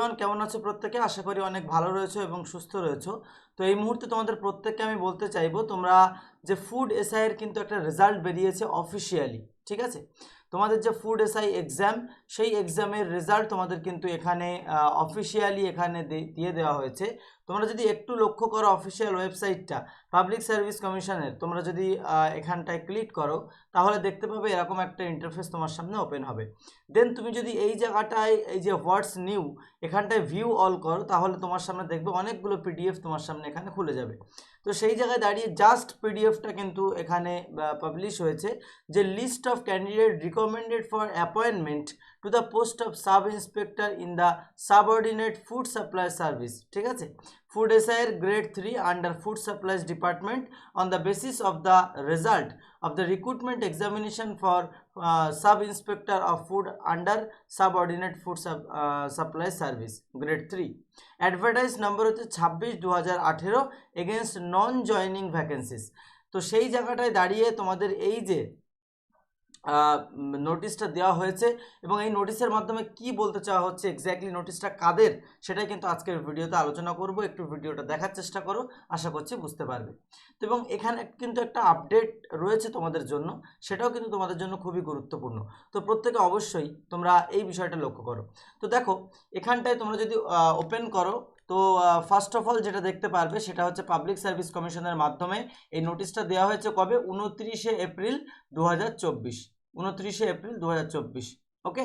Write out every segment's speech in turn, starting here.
Everyone কেমন আছো প্রত্যেকে? আশা করি অনেক ভালো রয়েছো এবং সুস্থ রয়েছে। তো এই মুহূর্তে তোমাদের প্রত্যেককে আমি বলতে চাইব, তোমরা যে ফুড এসআইয়ের কিন্তু একটা রেজাল্ট বেরিয়েছে অফিসিয়ালি ঠিক আছে? তোমাদের যে ফুড এসআই এক্সাম সেই এক্সামের রেজাল্ট তোমাদের কিন্তু এখানে অফিসিয়ালি এখানে দিয়ে দেওয়া হয়েছে। তোমরা যদি একটু লক্ষ্য করো অফিসিয়াল ওয়েবসাইটটা পাবলিক সার্ভিস কমিশনের তোমরা যদি এখানটায় ক্লিক করো, তাহলে দেখতে পাবে এরকম একটা ইন্টারফেস তোমার সামনে ওপেন হবে। দেন তুমি যদি এই জায়গাটায়, এই যে হোয়াটস নিউ এখানটায় ভিউ অল করো, তাহলে তোমার সামনে দেখবে অনেকগুলো পিডিএফ তোমার সামনে এখানে খুলে যাবে। তো সেই জায়গায় দাঁড়িয়ে জাস্ট পিডিএফটা কিন্তু এখানে পাবলিশ হয়েছে। যে list of candidate recommended for appointment to the post of sub inspector in the subordinate food supply service ঠিক আছে? ফুড এসআইয়ের grade three under food supplies department on the basis of the result of the recruitment examination for uh, sub inspector of food under subordinate food sub, uh, supply service grade 3 advertise number হচ্ছে ছাব্বিশ দু হাজার আঠেরো against non joining vacancies তো সেই জায়গাটায় দাঁড়িয়ে তোমাদের এই যে নোটিশটা দেওয়া হয়েছে এবং এই নোটিশের মাধ্যমে কি বলতে চাওয়া হচ্ছে এক্স্যাক্টলি নোটিশটা কাদের, সেটাই কিন্তু আজকের ভিডিওতে আলোচনা করব। একটু ভিডিওটা দেখার চেষ্টা করো, আশা করছি বুঝতে পারবে। তো এবং এখানে কিন্তু একটা আপডেট রয়েছে তোমাদের জন্য, সেটাও কিন্তু তোমাদের জন্য খুবই গুরুত্বপূর্ণ। তো প্রত্যেকে অবশ্যই তোমরা এই বিষয়টা লক্ষ্য করো। তো দেখো, এখানটায় তোমরা যদি ওপেন করো তো ফার্স্ট অফ অল যেটা দেখতে পারবে সেটা হচ্ছে পাবলিক সার্ভিস কমিশনের মাধ্যমে এই নোটিশটা দেওয়া হয়েছে কবে? উনত্রিশে এপ্রিল দু হাজার চব্বিশ এপ্রিল দু হাজার চব্বিশ। ওকে?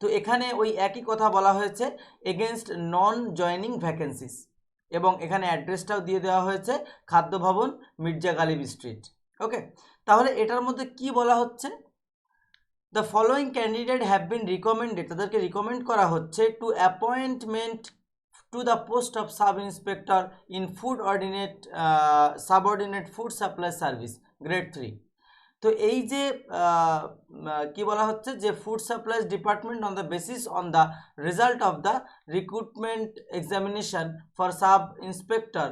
তো এখানে ওই একই কথা বলা হয়েছে এগেনস্ট নন জয়নিং ভ্যাকেন্সিস এবং এখানে অ্যাড্রেসটাও দিয়ে দেওয়া হয়েছে খাদ্য ভবন মির্জা গালিব স্ট্রিট ওকে? তাহলে এটার মধ্যে কি বলা হচ্ছে? The following candidate have been recommended তাদেরকে রিকমেন্ড করা হচ্ছে to appointment to the post of sub inspector in food ordinate subordinate food supply service grade three তো এই যে কি বলা হচ্ছে যে food supplies department on the basis on the result of the recruitment examination for sub inspector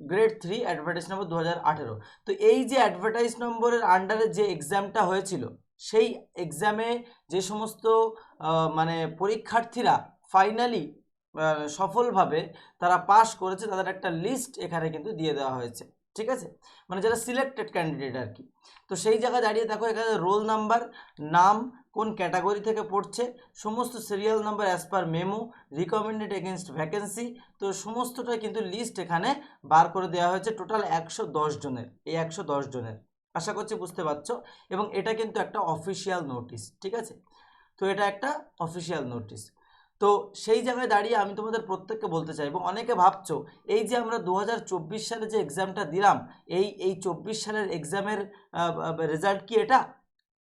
grade three advertise number দু হাজার আঠেরো তো এই যে অ্যাডভার্টাইজ নম্বরের আন্ডারে যে এক্সামটা হয়েছিল সেই এক্সামে যে সমস্ত মানে পরীক্ষার্থীরা ফাইনালি সফলভাবে তারা পাশ করেছে, তাদের একটা লিস্ট এখানে কিন্তু দিয়ে দেওয়া হয়েছে। ঠিক আছে? মানে যারা সিলেক্টেড ক্যান্ডিডেট আর কি তো সেই জায়গায় দাঁড়িয়ে দেখো, এখানে রোল নাম্বার নাম, কোন ক্যাটাগরি থেকে পড়ছে, সমস্ত serial number as per memo recommended against vacancy তো সমস্তটা কিন্তু লিস্ট এখানে বার করে দেওয়া হয়েছে। টোটাল একশো দশ জনের, এই একশো দশ জনের। আশা করছি বুঝতে পারছ। এবং এটা কিন্তু একটা অফিসিয়াল নোটিশ ঠিক আছে? তো এটা একটা অফিসিয়াল নোটিশ তো সেই জায়গায় দাঁড়িয়ে আমি তোমাদের প্রত্যেককে বলতে চাইব অনেকে ভাবছ, এই যে আমরা দু হাজার চব্বিশ সালে যে এক্সামটা দিলাম, এই এই চব্বিশ সালের এক্সামের রেজাল্ট কি এটা?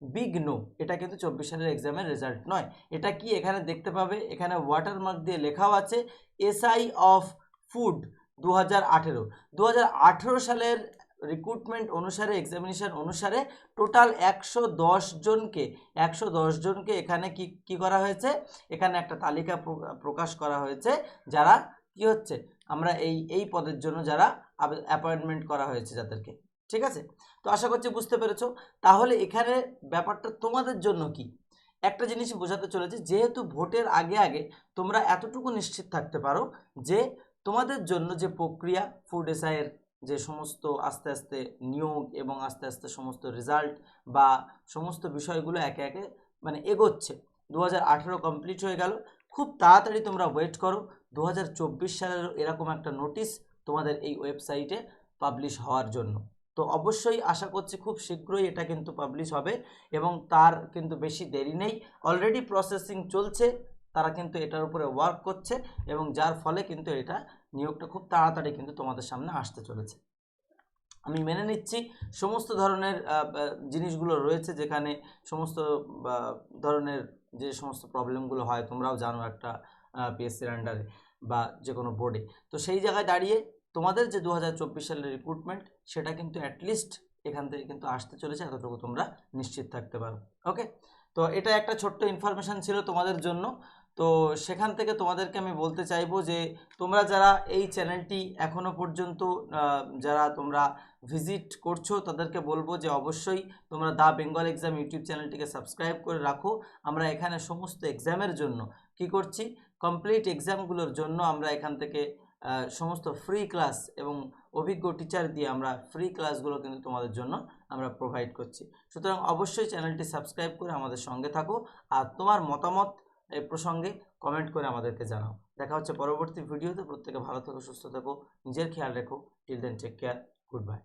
বিগ নো এটা কিন্তু চব্বিশ সালের এক্সামের রেজাল্ট নয়। এটা কি এখানে দেখতে পাবে? এখানে ওয়াটারমার্ক দিয়ে লেখাও আছে এসআই অফ ফুড দু হাজার আঠেরো সালের রিক্রুটমেন্ট অনুসারে এক্সামিনেশন অনুসারে টোটাল একশো দশ জনকে, একশো দশ জনকে এখানে কি কি করা হয়েছে? এখানে একটা তালিকা প্রকাশ করা হয়েছে যারা কি হচ্ছে? আমরা এই এই পদের জন্য যারা অ্যাপয়েন্টমেন্ট করা হয়েছে যাদেরকে। ঠিক আছে? তো আশা করছি বুঝতে পেরেছ। তাহলে এখানে ব্যাপারটা তোমাদের জন্য কি? একটা জিনিস বোঝাতে চলেছে, যেহেতু ভোটের আগে আগে তোমরা এতটুকু নিশ্চিত থাকতে পারো যে তোমাদের জন্য যে প্রক্রিয়া ফুড এসআইয়ের যে সমস্ত আস্তে আস্তে নিয়োগ এবং আস্তে আস্তে সমস্ত রেজাল্ট বা সমস্ত বিষয়গুলো একে একে মানে এগোচ্ছে। দু হাজার আঠেরো কমপ্লিট হয়ে গেল। খুব তাড়াতাড়ি তোমরা ওয়েট করো। দু হাজার চব্বিশ সালের এরকম একটা নোটিশ তোমাদের এই ওয়েবসাইটে পাবলিশ হওয়ার জন্য। তো অবশ্যই আশা করছি খুব শীঘ্রই এটা কিন্তু পাবলিশ হবে এবং তার কিন্তু বেশি দেরি নেই। অলরেডি প্রসেসিং চলছে, তারা কিন্তু এটার উপরে ওয়ার্ক করছে এবং যার ফলে কিন্তু এটা নিয়োগটা খুব তাড়াতাড়ি কিন্তু তোমাদের সামনে আসতে চলেছে। আমি মেনে নিচ্ছি সমস্ত ধরনের জিনিসগুলো রয়েছে যেখানে সমস্ত ধরনের যে সমস্ত প্রবলেমগুলো হয় তোমরাও জানো একটা পিএসসির আন্ডারে বা যে কোনো বোর্ডে তো সেই জায়গায় দাঁড়িয়ে তোমাদের যে দু হাজার চব্বিশ সালের রিক্রুটমেন্ট সেটা কিন্তু অ্যাটলিস্ট এখান থেকে কিন্তু আসতে চলেছে, এতটুকু তোমরা নিশ্চিত থাকতে পারো। ওকে তো এটা একটা ছোট্ট ইনফরমেশান ছিল তোমাদের জন্য। তো সেখান থেকে তোমাদেরকে আমি বলতে চাইব যে তোমরা যারা এই চ্যানেলটি এখনও পর্যন্ত যারা তোমরা ভিজিট করছ, তাদেরকে বলব যে অবশ্যই তোমরা দা বেঙ্গল এক্সাম ইউটিউব চ্যানেলটিকে সাবস্ক্রাইব করে রাখো। আমরা এখানে সমস্ত এক্সামের জন্য কি করছি? কমপ্লিট এক্সামগুলোর জন্য আমরা এখান থেকে সমস্ত ফ্রি ক্লাস এবং অভিজ্ঞ টিচার দিয়ে আমরা ফ্রি ক্লাসগুলো কিন্তু তোমাদের জন্য আমরা প্রোভাইড করছি। সুতরাং অবশ্যই চ্যানেলটি সাবস্ক্রাইব করে আমাদের সঙ্গে থাকো। আর তোমার মতামত এই প্রসঙ্গে কমেন্ট করে আমাদেরকে জানাও। দেখা হচ্ছে পরবর্তী ভিডিওতে প্রত্যেকে ভালো থেকো, সুস্থ থেকো। নিজের খেয়াল রেখো। Till then take care good bye